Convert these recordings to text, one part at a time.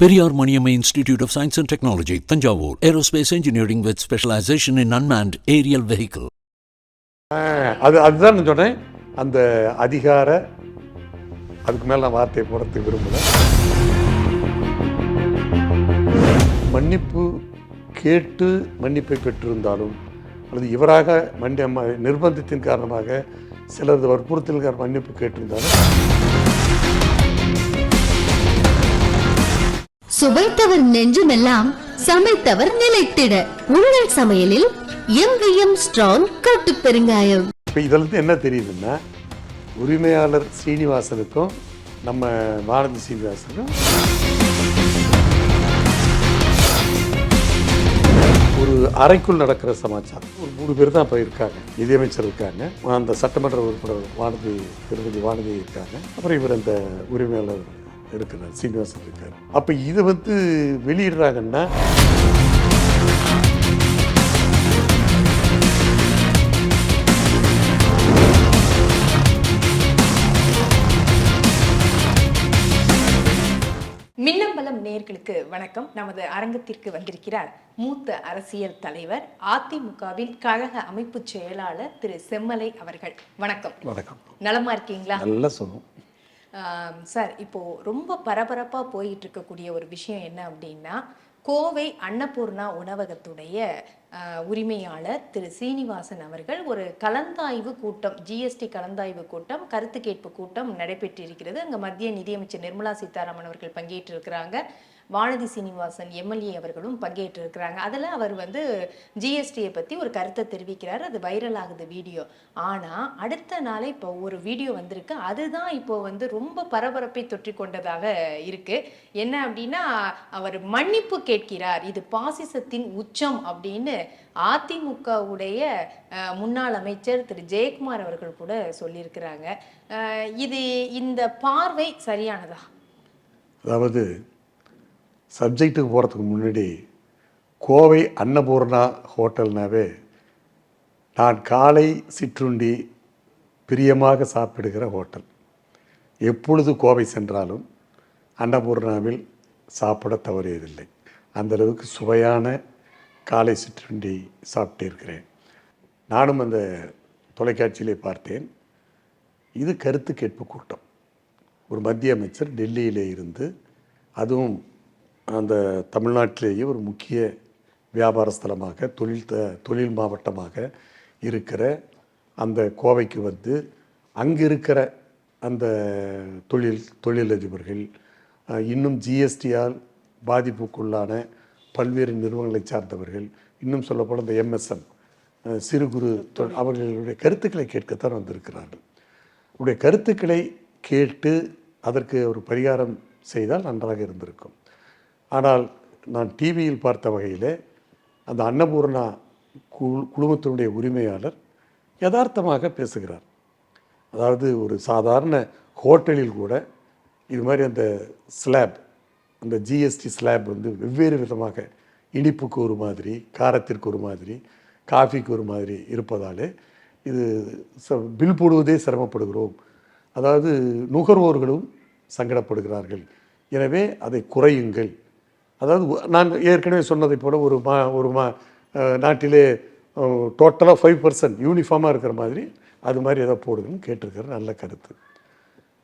Periyar Maniammai institute of science and technology Thanjavur. Aerospace engineering with specialization in unmanned aerial vehicle அது அதுதான் நான் சொன்னேன். அந்த அதிகார அதுக்கு மேலே நான் வார்த்தையை போடுறதுக்கு விரும்புகிறேன் மன்னிப்பு கேட்டு மன்னிப்பை பெற்றிருந்தாலும் அல்லது இவராக மன்னி நிர்பந்தத்தின் காரணமாக சிலரது வற்புறுத்தலுக்கான மன்னிப்பு கேட்டிருந்தாலும் சுவைத்தவர் நெஞ்சுமெல்லாம் சமைத்தவர் நிலைத்திட. உங்கள் சமையலில் எம்விஎம் ஸ்ட்ராங் கட்டு பெருங்காயம். இப்போ இதிலிருந்து என்ன தெரியுதுன்னா உரிமையாளர் சீனிவாசனுக்கும் நம்ம பாரதி சீனிவாசனுக்கும் ஒரு அறைக்குள் நடக்கிற சமாச்சாரம். ஒரு மூணு பேர் தான் இப்போ இருக்காங்க. நிதியமைச்சர் இருக்காங்க. அந்த சட்டமன்ற உறுப்பினர் வானதி திருமதி வானதி இருக்காங்க. அப்புறம் இவர் அந்த உரிமையாளர் இருக்கிறார் சீனிவாசன் இருக்கார். அப்போ இது வந்து வெளியிடுறாங்கன்னா மின்னம்பலம் நேயர்களுக்கு வணக்கம். நமது அரங்கத்திற்கு வந்திருக்கிறார் மூத்த அரசியல் தலைவர் அதிமுகவின் கழக அமைப்பு செயலாளர் திரு செம்மலை அவர்கள். வணக்கம். வணக்கம். நலமா இருக்கீங்களா? நல்லா சொல்லும் சார் இப்போது ரொம்ப பரபரப்பாக போயிட்டு இருக்கக்கூடிய ஒரு விஷயம் என்ன அப்படின்னா கோவை அன்னபூர்ணா உணவகத்துடைய உரிமையாளர் திரு சீனிவாசன் அவர்கள் ஒரு கலந்தாய்வு கூட்டம் ஜிஎஸ்டி கலந்தாய்வு கூட்டம் கருத்து கேட்பு கூட்டம் நடைபெற்றிருக்கிறது. அங்கே மத்திய நிதியமைச்சர் நிர்மலா சீதாராமன் அவர்கள் பங்கேற்றிருக்கிறாங்க. வானதி சீனிவாசன் எம்எல்ஏ அவர்களும் பங்கேற்றிருக்கிறாங்க. அதில் அவர் வந்து ஜிஎஸ்டியை பற்றி ஒரு கருத்தை தெரிவிக்கிறார். அது வைரல் ஆகுது வீடியோ. ஆனால் அடுத்த நாளே இப்போ ஒரு வீடியோ வந்திருக்கு. அதுதான் இப்போ வந்து ரொம்ப பரபரப்பை தொற்றி கொண்டதாக இருக்கு. என்ன அப்படின்னா அவர் மன்னிப்பு கேட்கிறார். இது பாசிசத்தின் உச்சம் அப்படின்னு அதிமுகவுடைய முன்னாள் அமைச்சர் திரு. ஜெயக்குமார் அவர்கள் கூட சொல்லியிருக்கிறாங்க. இது இந்த பார்வை சரியானதா? அதாவது சப்ஜெக்ட்டுக்கு போகிறதுக்கு முன்னாடி கோவை அன்னபூர்ணா ஹோட்டல்னாவே நான் காலை சிற்றுண்டி பிரியமாக சாப்பிடுகிற ஹோட்டல். எப்பொழுது கோவை சென்றாலும் அன்னபூர்ணாவில் சாப்பிட தவறியதில்லை. அந்தளவுக்கு சுவையான காலை சிற்றுண்டி சாப்பிட்டிருக்கிறேன். நானும் அந்த தொலைக்காட்சியிலே பார்த்தேன். இது கருத்து கேட்பு கூட்டம். ஒரு மத்திய அமைச்சர் டெல்லியிலே இருந்து அதுவும் அந்த தமிழ்நாட்டிலேயே ஒரு முக்கிய வியாபார ஸ்தலமாக தொழில் த தொழில் மாவட்டமாக இருக்கிற அந்த கோவைக்கு வந்து அங்கே இருக்கிற அந்த தொழில் தொழிலதிபர்கள் இன்னும் ஜிஎஸ்டியால் பாதிப்புக்குள்ளான பல்வேறு நிறுவனங்களை சார்ந்தவர்கள் இன்னும் சொல்லப்போனால் இந்த எம்எஸ்எம் சிறு குறு தொ- அவர்களுடைய கருத்துக்களை கேட்கத்தான் வந்திருக்கிறார்கள். உடைய கருத்துக்களை கேட்டு அதற்கு ஒரு பரிகாரம் செய்தால் நன்றாக இருந்திருக்கும். ஆனால் நான் டிவியில் பார்த்த வகையில் அந்த அன்னபூர்ணா குழு குழுமத்தினுடைய உரிமையாளர் யதார்த்தமாக பேசுகிறார். அதாவது ஒரு சாதாரண ஹோட்டலில் கூட இது மாதிரி அந்த ஸ்லாப் அந்த ஜிஎஸ்டி ஸ்லாப் வந்து வெவ்வேறு விதமாக இனிப்புக்கு ஒரு மாதிரி காரத்திற்கு ஒரு மாதிரி காஃபிக்கு ஒரு மாதிரி இருப்பதாலே இது ச- பில் போடுவதே சிரமப்படுகிறோம். அதாவது நுகர்வோர்களும் சங்கடப்படுகிறார்கள். எனவே அதை குறையுங்கள். அதாவது நான் ஏற்கனவே சொன்னதைப் போல ஒரு மா ஒரு மா நாட்டிலே டோட்டலாக ஃபைவ் பர்சன்ட் யூனிஃபார்மாக இருக்கிற மாதிரி அது மாதிரி ஏதோ போடுங்கன்னு கேட்டிருக்கிற நல்ல கருத்து.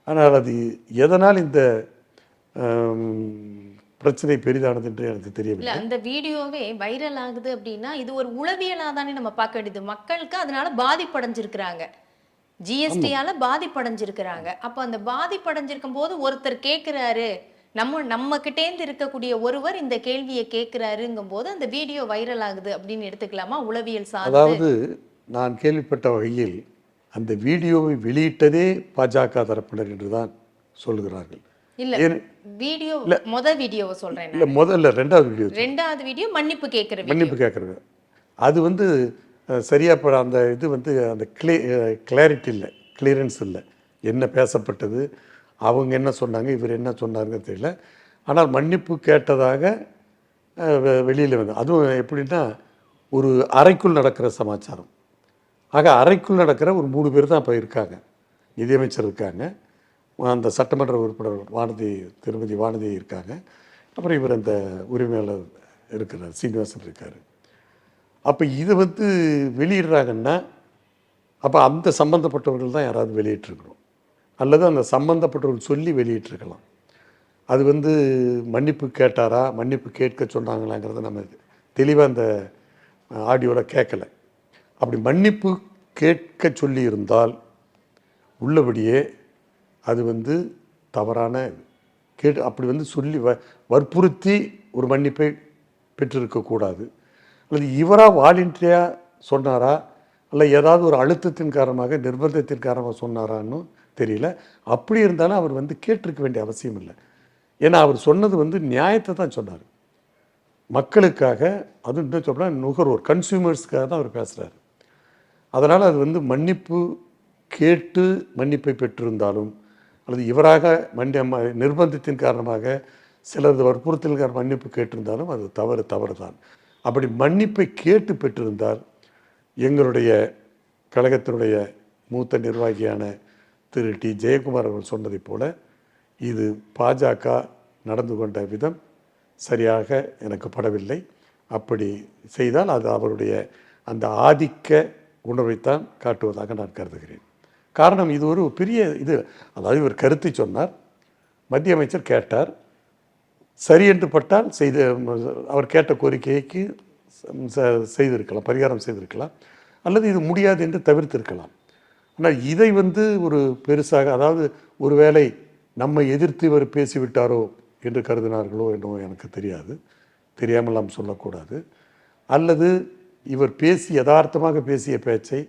ஆனால் அது எதனால் இந்த பிரச்சனை பெரிதானது என்று எனக்கு தெரியவில்லை. அந்த வீடியோவே வைரல் ஆகுது அப்படின்னா இது ஒரு உளவியலா தானே நம்ம பார்க்க வேண்டியது. மக்களுக்கு அதனால பாதிப்படைஞ்சிருக்கிறாங்க. ஜிஎஸ்டியால பாதிப்படைஞ்சிருக்கிறாங்க. அப்ப அந்த பாதிப்படைஞ்சிருக்கும் போது ஒருத்தர் கேக்குறாரு நம்ம நம்ம கிட்டேந்து இருக்கக்கூடிய ஒருவர் இந்த கேள்வியை கேட்கிறாருங்கும் போது அந்த வீடியோ வைரல் ஆகுது அப்படின்னு எடுத்துக்கலாமா? உளவியல் சார்ந்து. அதாவது நான் கேள்விப்பட்ட வகையில் அந்த வீடியோவை வெளியிட்டதே பாஜக தரப்பினர் என்று தான் சொல்கிறார்கள் இல்ல வீடியோ முத வீடியோவை சொல்றேன். இல்லை முதல்ல ரெண்டாவது வீடியோ ரெண்டாவது வீடியோ மன்னிப்பு கேட்கிற வீடியோ. மன்னிப்பு கேட்குறது. அது வந்து அஹ், சரியா ப அந்த இது வந்து அந்த கிளே கிளாரிட்டி இல்லை கிளியரன்ஸ் இல்லை. என்ன பேசப்பட்டது அவங்க என்ன சொன்னாங்க இவர் என்ன சொன்னாருன்னு தெரியல. ஆனால் மன்னிப்பு கேட்டதாக வெளியில் வந்து அதுவும் எப்படின்னா ஒரு அறைக்குள் நடக்கிற சமாச்சாரம். ஆக அறைக்குள் நடக்கிற ஒரு மூணு பேர் தான் இப்போ இருக்காங்க. நிதியமைச்சர் இருக்காங்க. அந்த சட்டமன்ற உறுப்பினர் வானதி திருமதி வானதி இருக்காங்க. அப்புறம் இவர் அந்த உரிமையாளர் இருக்கிறார் சீனிவாசன் இருக்கார். அப்போ இது வந்து வெளியிடுறாங்கன்னா அப்போ அந்த சம்மந்தப்பட்டவர்கள் தான் யாராவது வெளியிட்டிருக்கணும். அல்லது அந்த சம்மந்தப்பட்டவர்கள் சொல்லி வெளியிட்டிருக்கலாம். அது வந்து மன்னிப்பு கேட்டாரா மன்னிப்பு கேட்க சொன்னாங்களாங்கிறத நம்ம தெளிவாக அந்த ஆடியோவில் கேட்கல. அப்படி மன்னிப்பு கேட்க சொல்லி இருந்தால் உள்ளபடியே அது வந்து தவறான கேட்டு அப்படி வந்து சொல்லி வ வற்புறுத்தி ஒரு மன்னிப்பை பெற்றிருக்கக்கூடாது அல்லது இவராக வாலண்டியாக சொன்னாரா? இல்லை ஏதாவது ஒரு அழுத்தத்தின் காரணமாக நிர்பந்தத்தின் காரணமாக சொன்னாரான்னு தெரியல. அப்படி இருந்தாலும் அவர் வந்து கேட்டிருக்க வேண்டிய அவசியம் இல்லை. ஏன்னா அவர் சொன்னது வந்து நியாயத்தை தான் சொன்னார். மக்களுக்காக அது இன்னும் சொன்னால் நுகர்வோர் கன்சியூமர்ஸ்க்காக தான் அவர் பேசுகிறாரு அதனால் அது வந்து மன்னிப்பு கேட்டு மன்னிப்பை பெற்றிருந்தாலும் அல்லது இவராக மன்னிய நிர்பந்தத்தின் காரணமாக சிலரது வற்புறுத்தலுக்கார மன்னிப்பு கேட்டிருந்தாலும் அது தவறு தவறு தான் அப்படி மன்னிப்பை கேட்டு பெற்றிருந்தால் எங்களுடைய கழகத்தினுடைய மூத்த நிர்வாகியான திரு டி. ஜெயக்குமார் அவர்கள் சொன்னதைப் போல இது பாஜக நடந்து கொண்ட விதம் சரியாக எனக்கு படவில்லை. அப்படி செய்தால் அது அவருடைய அந்த ஆதிக்க உணர்வைத்தான் காட்டுவதாக நான் கருதுகிறேன். காரணம் இது ஒரு பெரிய இது அதாவது இவர் கருத்தை சொன்னார் மத்திய அமைச்சர் கேட்டார் சரி என்று பட்டால் செய்து அவர் கேட்ட கோரிக்கைக்கு ச- செய்திருக்கலாம் பரிகாரம் செய்திருக்கலாம் அல்லது இது முடியாது என்று தவிர்த்திருக்கலாம். ஆனால் இதை வந்து ஒரு பெருசாக அதாவது ஒருவேளை நம்மை எதிர்த்து இவர் பேசிவிட்டாரோ என்று கருதினார்களோ என்னவோ எனக்கு தெரியாது. தெரியாமல் நாம் சொல்லக்கூடாது. அல்லது இவர் பேசி யதார்த்தமாக பேசிய பேச்சை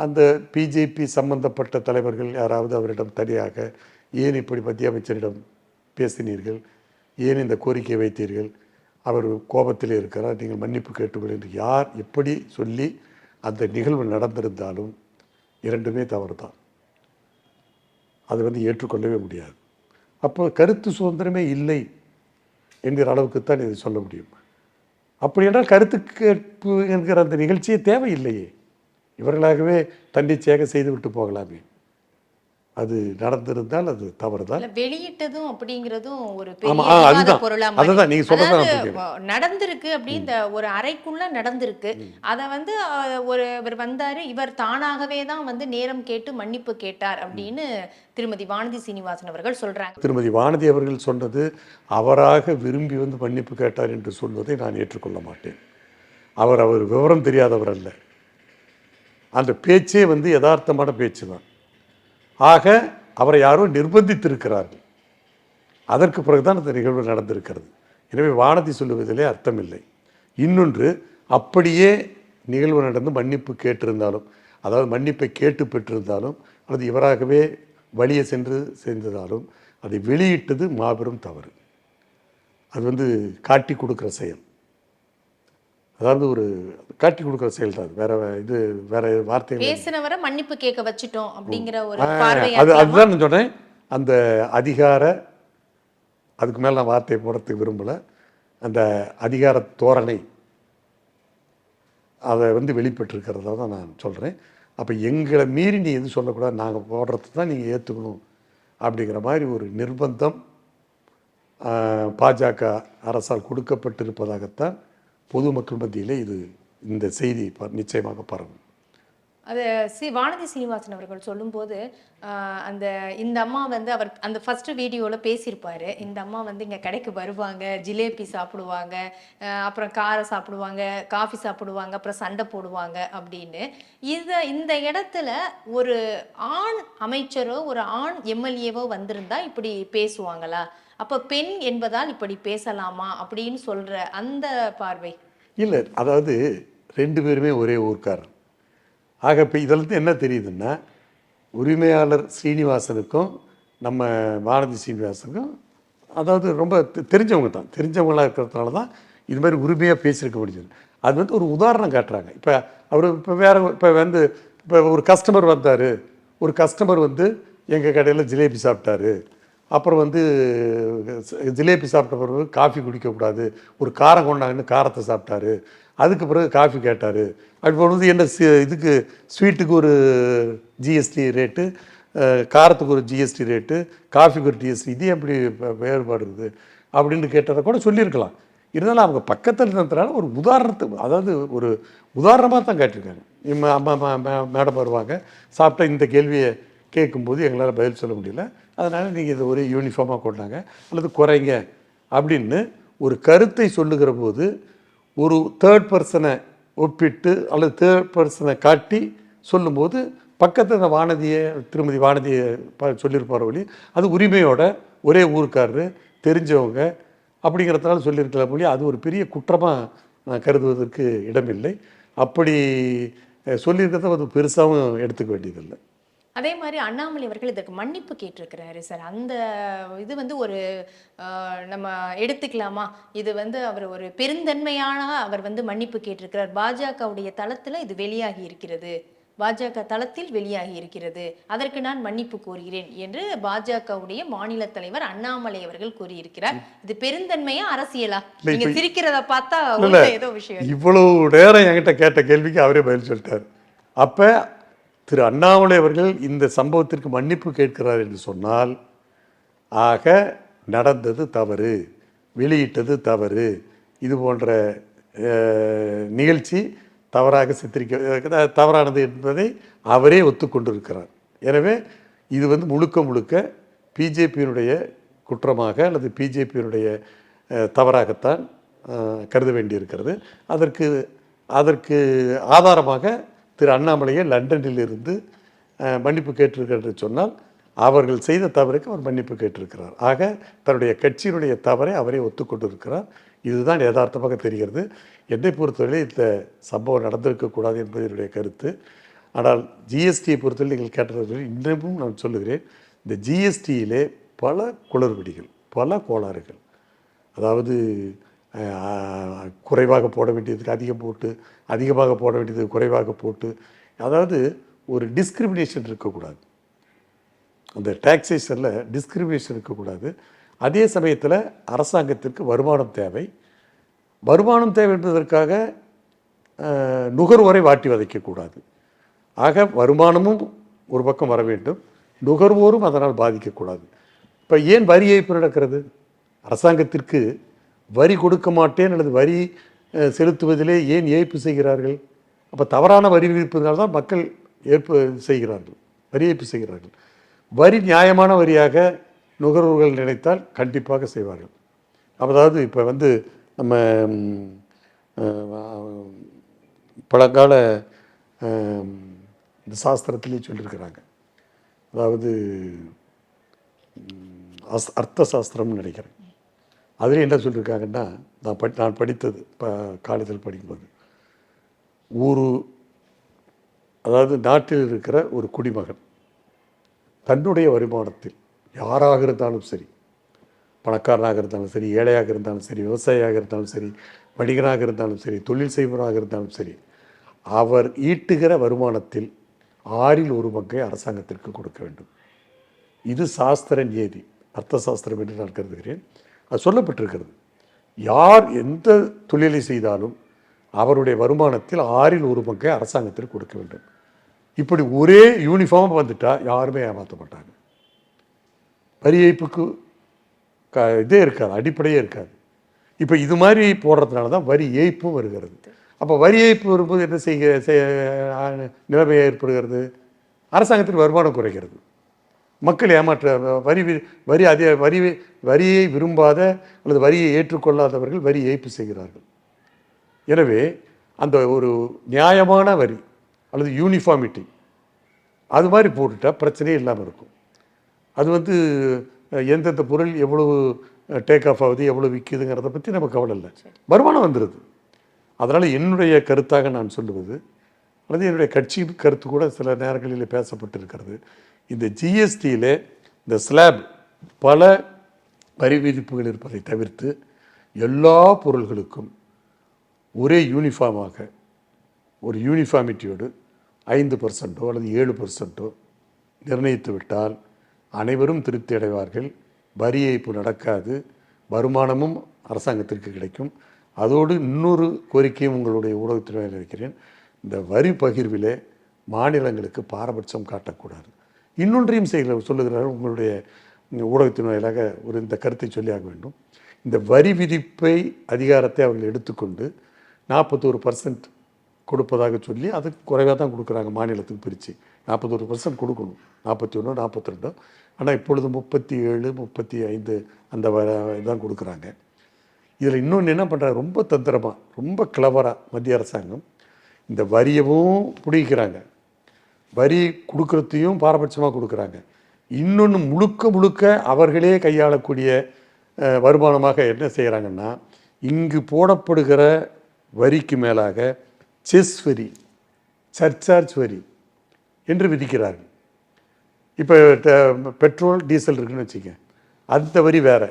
அந்த பிஜேபி சம்பந்தப்பட்ட தலைவர்கள் யாராவது அவரிடம் தனியாக ஏன் இப்படி மத்திய அமைச்சரிடம் பேசினீர்கள்? ஏன் இந்த கோரிக்கை வைத்தீர்கள்? அவர் கோபத்தில் இருக்கிறார். நீங்கள் மன்னிப்பு கேட்டுக்கொள் என்று யார் எப்படி சொல்லி அந்த நிகழ்வு நடந்திருந்தாலும் இரண்டுமே தவறு தான் அது வந்து ஏற்றுக்கொள்ளவே முடியாது. அப்போ கருத்து சுதந்திரமே இல்லை என்கிற அளவுக்குத்தான் இதை சொல்ல முடியும். அப்படி என்றால் கருத்து கேட்பு என்கிற அந்த நிகழ்ச்சியே தேவையில்லையே. இவர்களாகவே தன்னிச்சையாக செய்துவிட்டு போகலாமே. அது நடந்திருந்தால் அது தவறுதான். இல்ல வெளியிட்டதும் அப்படிங்கிறதும் ஒரு அதுதான். அதுதான், நீங்க சொல்றதை. நடந்திருக்கு அப்படி இந்த ஒரு அறைக்குள்ள நடந்திருக்கு. அத வந்து ஒரு இவர் வந்தாரு இவர் தானாகவே தான் வந்து நேரம் கேட்டு மன்னிப்பு கேட்டார் அப்படின்னு திருமதி வானதி சீனிவாசன் அவர்கள் சொல்றாங்க. திருமதி வானதி அவர்கள் சொன்னது அவராக விரும்பி வந்து மன்னிப்பு கேட்டார் என்று சொல்வதை நான் ஏற்றுக்கொள்ள மாட்டேன். அவர் அவர் விவரம் தெரியாதவர் அல்ல. அந்த பேச்சே வந்து யதார்த்தமான பேச்சு தான் ஆக அவரை யாரோ நிர்பந்தித்திருக்கிறார்கள். அதற்கு பிறகுதான் அந்த நிகழ்வு நடந்திருக்கிறது. எனவே வானதி சொல்லுவதிலே அர்த்தமில்லை. இன்னொன்று அப்படியே நிகழ்வு நடந்து மன்னிப்பு கேட்டிருந்தாலும் அதாவது மன்னிப்பை கேட்டு பெற்றிருந்தாலும் அல்லது இவராகவே வழியே சென்று சேர்ந்ததாலும் அதை வெளியிட்டது மாபெரும் தவறு. அது வந்து காட்டி கொடுக்குற செயல். அதாவது ஒரு காட்டி கொடுக்குற செயல் தான். வேற இது வேற வார்த்தை பேசினவரை மன்னிப்பு கேட்க வச்சிட்டோம் அப்படிங்கிற ஒரு அது? அதுதான் நான் சொன்னேன் அந்த அதிகார அதுக்கு மேலே நான் வார்த்தையை போடுறதுக்கு விரும்பலை அந்த அதிகார தோரணை அதை வந்து வெளிப்பட்டிருக்கிறதா தான் நான் சொல்கிறேன் அப்போ எங்களை மீறி நீ எதுவும் சொல்லக்கூடாது நாங்கள் போடுறது தான் நீங்கள் ஏற்றுக்கணும் அப்படிங்கிற மாதிரி ஒரு நிர்பந்தம் பாஜக அரசால் கொடுக்கப்பட்டிருப்பதாகத்தான் பொதுமக்கள் மத்தியிலே இது இந்த செய்தி நிச்சயமாக பரவும். அது சி வானதி சீனிவாசன் அவர்கள் சொல்லும்போது அந்த இந்த அம்மா வந்து அவர் அந்த ஃபர்ஸ்ட் வீடியோவில் பேசியிருப்பார். இந்த அம்மா வந்து இங்கே கடைக்கு வருவாங்க ஜிலேபி சாப்பிடுவாங்க அப்புறம் காரம் சாப்பிடுவாங்க காஃபி சாப்பிடுவாங்க அப்புறம் சண்டை போடுவாங்க அப்படின்னு. இதை இந்த இடத்துல ஒரு ஆண் அமைச்சரோ ஒரு ஆண் எம்எல்ஏவோ வந்திருந்தா இப்படி பேசுவாங்களா? அப்போ பெண் என்பதால் இப்படி பேசலாமா அப்படின்னு சொல்கிற அந்த பார்வை. இல்லை அதாவது ரெண்டு பேருமே ஒரே ஊர்க்காரர். ஆக இப்போ இதிலிருந்து என்ன தெரியுதுன்னா உரிமையாளர் ஸ்ரீனிவாசனுக்கும் நம்ம வானதி ஸ்ரீனிவாசனுக்கும் அதாவது ரொம்ப தெரிஞ்சவங்க தான். தெரிஞ்சவங்களாக இருக்கிறதுனால தான் இது மாதிரி உரிமையாக பேசியிருக்க முடிஞ்சது. அது வந்து ஒரு உதாரணம் காட்டுறாங்க. இப்போ அவர் இப்போ வேறு இப்போ வந்து இப்போ ஒரு கஸ்டமர் வந்தார். ஒரு கஸ்டமர் வந்து எங்கள் கடையில் ஜிலேபி சாப்பிட்டாரு. அப்புறம் வந்து ஜிலேபி சாப்பிட்ட பிறகு காஃபி குடிக்கக்கூடாது. ஒரு காரம் கொண்டாங்கன்னு காரத்தை சாப்பிட்டாரு. அதுக்கு பிறகு காஃபி கேட்டார். அப்படி போகும்போது என்ன இதுக்கு ஸ்வீட்டுக்கு ஒரு ஜிஎஸ்டி ரேட்டு காரத்துக்கு ஒரு ஜிஎஸ்டி ரேட்டு காஃபிக்கு ஒரு ஜிஎஸ்டி இது எப்படி வேறுபாடு இருக்குது அப்படின்னு கேட்டதை கூட சொல்லியிருக்கலாம். இருந்தாலும் அவங்க பக்கத்தில் இருந்ததுனால ஒரு உதாரணத்துக்கு அதாவது ஒரு உதாரணமாக தான் கேட்டிருக்காங்க. இம்ம அம்மா மேடம் வருவாங்க. சாப்பிட்ட இந்த கேள்வியை கேட்கும்போது எங்களால் பதில் சொல்ல முடியல. அதனால் நீங்கள் இதை ஒரே யூனிஃபார்மாக கொண்டாங்க. அல்லது குறைங்க அப்படின்னு ஒரு கருத்தை சொல்லுகிற போது ஒரு தேர்ட் பர்சனை ஒப்பிட்டு அல்லது தேர்ட் பர்சனை காட்டி சொல்லும்போது பக்கத்தில் அந்த வானதியை திருமதி வானதியை ப- சொல்லியிருப்பார் வழி அது உரிமையோட ஒரே ஊருக்காரரு தெரிஞ்சவங்க அப்படிங்கிறதுனால சொல்லியிருக்கலாம் மொழி அது ஒரு பெரிய குற்றமாக நான் கருதுவதற்கு இடமில்லை. அப்படி சொல்லியிருக்கிறத அது பெருசாகவும் எடுத்துக்க வேண்டியதில்லை. அதே மாதிரி அண்ணாமலை அவர்கள் இதற்கு மன்னிப்பு கேட்டிருக்கிறாரு சார். அந்த இது வந்து ஒரு நம்ம எடுத்துக்கலாமா? இது வந்து அவர் ஒரு பெருந்தன்மையான அவர் வந்து மன்னிப்பு கேட்டிருக்கிறார். பாஜகவுடைய தளத்துல இது வெளியாகி இருக்கிறது. பாஜக தளத்தில் வெளியாகி இருக்கிறது. அதற்கு நான் மன்னிப்பு கோருகிறேன் என்று பாஜகவுடைய மாநில தலைவர் அண்ணாமலை அவர்கள் கூறியிருக்கிறார். இது பெருந்தன்மையா அரசியலா? நீங்க சிரிக்கிறத பார்த்தா ஏதோ விஷயம் இவ்வளவு நேரம் என்கிட்ட கேட்ட கேள்விக்கு அவரே பதில் சொல்லிட்டார். அப்ப திரு அண்ணாமலை அவர்கள் இந்த சம்பவத்திற்கு மன்னிப்பு கேட்கிறார் என்று சொன்னால் ஆக நடந்தது தவறு வெளியிட்டது தவறு. இது போன்ற நிகழ்ச்சி தவறாக சித்தரிக்க தவறானது என்பதை அவரே ஒத்துக்கொண்டிருக்கிறார். எனவே இது வந்து முழுக்க முழுக்க பிஜேபியினுடைய குற்றமாக அல்லது பிஜேபியினுடைய தவறாகத்தான் கருத வேண்டியிருக்கிறது. அதற்கு அதற்கு ஆதாரமாக திரு அண்ணாமலையை லண்டனில் இருந்து மன்னிப்பு கேட்டிருக்கிறார் என்று சொன்னால் அவர்கள் செய்த தவறுக்கு அவர் மன்னிப்பு கேட்டிருக்கிறார். ஆக தன்னுடைய கட்சியினுடைய தவறை அவரே ஒத்துக்கொண்டிருக்கிறார். இதுதான் யதார்த்தமாக தெரிகிறது. என்னை பொறுத்தவரை இந்த சம்பவம் நடந்திருக்கக்கூடாது என்பது என்னுடைய கருத்து. ஆனால் ஜிஎஸ்டியை பொறுத்தவரை நீங்கள் கேட்டதை இன்னமும் நான் சொல்லுகிறேன். இந்த ஜிஎஸ்டியிலே பல குளறுபடிகள் பல கோளாறுகள். அதாவது குறைவாக போட வேண்டியதுக்கு அதிகம் போட்டு அதிகமாக போட வேண்டியதுக்கு குறைவாக போட்டு அதாவது ஒரு டிஸ்கிரிமினேஷன் இருக்கக்கூடாது. அந்த டாக்ஸேஷனில் டிஸ்கிரிமினேஷன் இருக்கக்கூடாது. அதே சமயத்தில் அரசாங்கத்திற்கு வருமானம் தேவை. வருமானம் தேவை என்பதற்காக நுகர்வோரை வாட்டி வதைக்கக்கூடாது. ஆக வருமானமும் ஒரு பக்கம் வர வேண்டும். நுகர்வோரும் அதனால் பாதிக்கக்கூடாது. இப்போ ஏன் வரி ஏய்ப்பு நடக்கிறது? அரசாங்கத்திற்கு வரி கொடுக்க மாட்டேன் அல்லது வரி செலுத்துவதிலே ஏன் ஏய்ப்பு செய்கிறார்கள்? அப்போ தவறான வரி விதிப்பதனால தான் மக்கள் ஏற்பு செய்கிறார்கள் வரி ஏய்ப்பு செய்கிறார்கள். வரி நியாயமான வரியாக நுகர்வோர்கள் நினைத்தால் கண்டிப்பாக செய்வார்கள். அதாவது இப்போ வந்து நம்ம பழங்கால இந்த சாஸ்திரத்திலே சொல்லியிருக்கிறாங்க. அதாவது அஸ்- அர்த்த சாஸ்திரம்னு நினைக்கிறேன். அதில் என்ன சொல்லியிருக்காங்கன்னா நான் படி நான் படித்தது இப்போ காலேஜில் படிக்கும்போது. ஊரு அதாவது நாட்டில் இருக்கிற ஒரு குடிமகன் தன்னுடைய வருமானத்தில் யாராக இருந்தாலும் சரி பணக்காரனாக இருந்தாலும் சரி ஏழையாக இருந்தாலும் சரி விவசாயியாக இருந்தாலும் சரி வணிகனாக இருந்தாலும் சரி தொழில் செய்வராக இருந்தாலும் சரி அவர் ஈட்டுகிற வருமானத்தில் ஆறில் ஒரு பங்கை அரசாங்கத்திற்கு கொடுக்க வேண்டும். இது சாஸ்திர நியதி அர்த்த சாஸ்திரம் என்று நான் கருதுகிறேன். அது சொல்லப்பட்டிருக்கிறது. யார் எந்த தொழிலை செய்தாலும் அவருடைய வருமானத்தில் ஆறில் ஒரு பங்கை அரசாங்கத்திற்கு கொடுக்க வேண்டும். இப்படி ஒரே யூனிஃபார்ம் வந்துட்டால் யாருமே ஏமாற்ற மாட்டாங்க. வரி ஏய்ப்புக்கு க இதே இருக்காது அடிப்படையே இருக்காது. இப்போ இது மாதிரி போடுறதுனால தான் வரி ஏய்ப்பும் வருகிறது. அப்போ வரி ஏய்ப்பு வரும்போது என்ன செய்ய நிலைமை ஏற்படுகிறது? அரசாங்கத்திற்கு வருமானம் குறைகிறது. மக்கள் ஏமாற்ற வரி வரி அதே வரி வரியை விரும்பாத அல்லது வரியை ஏற்றுக்கொள்ளாதவர்கள் வரி ஏய்ப்பு செய்கிறார்கள். எனவே அந்த ஒரு நியாயமான வரி அல்லது யூனிஃபார்மிட்டி அது மாதிரி போட்டுட்டா பிரச்சனையே இல்லாமல் இருக்கும். அது வந்து எந்தெந்த பொருள் எவ்வளவு டேக் ஆஃப் ஆகுது எவ்வளோ விற்கிதுங்கிறத பற்றி நம்ம கவலை இல்லை. வருமானம் வந்துடுது அதனால் என்னுடைய கருத்தாக நான் சொல்லுவது அல்லது என்னுடைய கட்சியின் கருத்து கூட சில நேரங்களில் பேசப்பட்டிருக்கிறது. இந்த ஜிஎஸ்டியில் இந்த ஸ்லாப் பல வரி விதிப்புகள் இருப்பதை தவிர்த்து எல்லா பொருள்களுக்கும் ஒரே யூனிஃபார்மாக ஒரு யூனிஃபார்மிட்டியோடு ஐந்து பர்சன்ட்டோ அல்லது ஏழு பர்சன்ட்டோ நிர்ணயித்து விட்டால் அனைவரும் திருப்தி அடைவார்கள். வரி ஏய்ப்பு நடக்காது. வருமானமும் அரசாங்கத்திற்கு கிடைக்கும். அதோடு இன்னொரு கோரிக்கையும் உங்களுடைய ஊடகத்தினர் இருக்கிறேன். இந்த வரி பகிர்விலே மாநிலங்களுக்கு பாரபட்சம் காட்டக்கூடாது. இன்னொன்றையும் செய்கிற சொல்லுகிறார் உங்களுடைய ஊடகத்தின் வாயிலாக ஒரு இந்த கருத்தை சொல்லியாக வேண்டும். இந்த வரி விதிப்பை அதிகாரத்தை அவர்கள் எடுத்துக்கொண்டு நாற்பத்தோரு பர்சன்ட் கொடுப்பதாக சொல்லி அது குறைவாக தான் கொடுக்குறாங்க மாநிலத்துக்கு பிரித்து நாற்பத்தோரு பர்சன்ட் கொடுக்கணும். நாற்பத்தி ஒன்று நாற்பத்தி ரெண்டோ ஆனால் இப்பொழுது முப்பத்தி ஏழு முப்பத்தி ஐந்து அந்த வ இதான் கொடுக்குறாங்க. இதில் இன்னொன்று என்ன பண்ணுறாங்க ரொம்ப தந்திரமாக ரொம்ப கிளவராக மத்திய அரசாங்கம் இந்த வரியவும் பிடிக்கிறாங்க வரி கொடுக்குறதையும் பாரபட்சமாக கொடுக்குறாங்க. இன்னொன்று முழுக்க முழுக்க அவர்களே கையாளக்கூடிய வருமானமாக என்ன செய்கிறாங்கன்னா இங்கு போடப்படுகிற வரிக்கு மேலாக செஸ் வரி சர்ச்சார்ஜ் வரி என்று விதிக்கிறார்கள். இப்போ பெட்ரோல் டீசல் இருக்குன்னு வச்சுக்க அந்த வரி வேறு.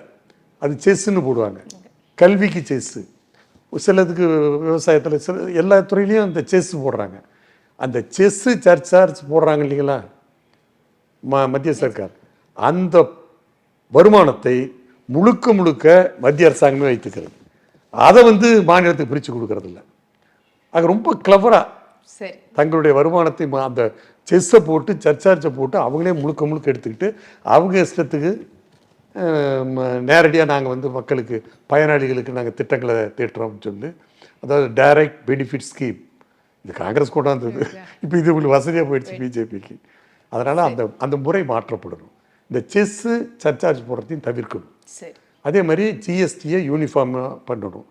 அது செஸ்ஸுன்னு போடுவாங்க. கல்விக்கு செஸ்ஸு சிலதுக்கு விவசாயத்தில் சில எல்லா துறையிலையும் அந்த செஸ் போடுறாங்க. அந்த செஸ்ஸு சர்ச்சார்ஜ் போடுறாங்க இல்லைங்களா? ம மத்திய சர்க்கார். அந்த வருமானத்தை முழுக்க முழுக்க மத்திய அரசாங்கமே வைத்துக்கிறது. அதை வந்து மாநிலத்துக்கு பிரித்து கொடுக்கறதில்ல. அது ரொம்ப கிளவராக சரி. தங்களுடைய வருமானத்தை அந்த செஸ்ஸை போட்டு சர்ச்சார்ஜை போட்டு அவங்களே முழுக்க முழுக்க எடுத்துக்கிட்டு அவங்க இஷ்டத்துக்கு நேரடியாக நாங்கள் வந்து மக்களுக்கு பயனாளிகளுக்கு நாங்கள் திட்டங்களை தீட்டுறோம்னு சொல்லி அதாவது டைரக்ட் பெனிஃபிட் ஸ்கீம் இது காங்கிரஸ் கொண்டாந்தது. இப்போ இது உங்களுக்கு வசதியாக போயிடுச்சு பிஜேபிக்கு அதனால் அந்த அந்த முறை மாற்றப்படணும். இந்த செஸ்ஸு சர்ச்சார்ஜ் போடுறதையும் தவிர்க்கணும். அதே மாதிரி ஜிஎஸ்டியை யூனிஃபார்மாக பண்ணணும்.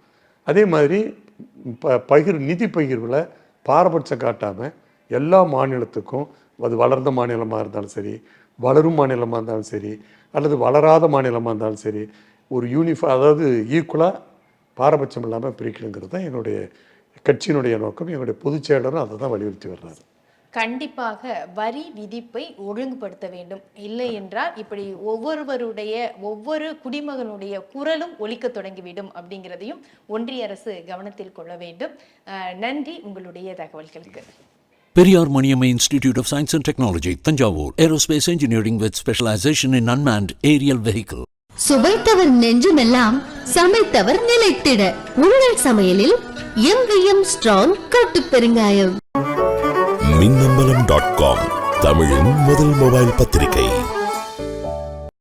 அதே மாதிரி ப பகிர் நிதி பகிர்வில் பாரபட்சம் காட்டாமல் எல்லா மாநிலத்துக்கும் அது வளர்ந்த மாநிலமாக இருந்தாலும் சரி வளரும் மாநிலமாக இருந்தாலும் சரி அல்லது வளராத மாநிலமாக இருந்தாலும் சரி ஒரு யூனிஃபா அதாவது ஈக்குவலாக பாரபட்சம் இல்லாமல் பிரிக்கணுங்கிறது தான் என்னுடைய கட்சியினுடைய நோக்கம் என்னுடைய பொதுச் செயலரும் அதை தான் வலியுறுத்தி வர்றாரு கண்டிப்பாக வரி விதிப்பை ஒழுங்குபடுத்த வேண்டும் இல்லை என்றால் இப்படி ஒவ்வொருவருடைய ஒவ்வொரு குடிமகனுடைய குரலும் ஒலிக்க தொடங்கிவிடும் அப்படிங்கிறதையும் ஒன்றிய அரசு கவனத்தில் கொள்ள வேண்டும் நன்றி உங்களுடைய தகவல்களுக்கு Periyar Maniamma Institute of Science and Technology, Tanjavur. Aerospace engineering with specialization in unmanned aerial vehicle. சுவைத்தவர் நெஞ்சுமெல்லாம் சமைத்தவர் நிலைத்திட. உங்கள் சமையலில் எம்விஎம் ஸ்ட்ராங் கட்டு பெருங்காயம். மின்னம்பலம் டாட் காம் தமிழின் முதல் மொபைல் பத்திரிகை.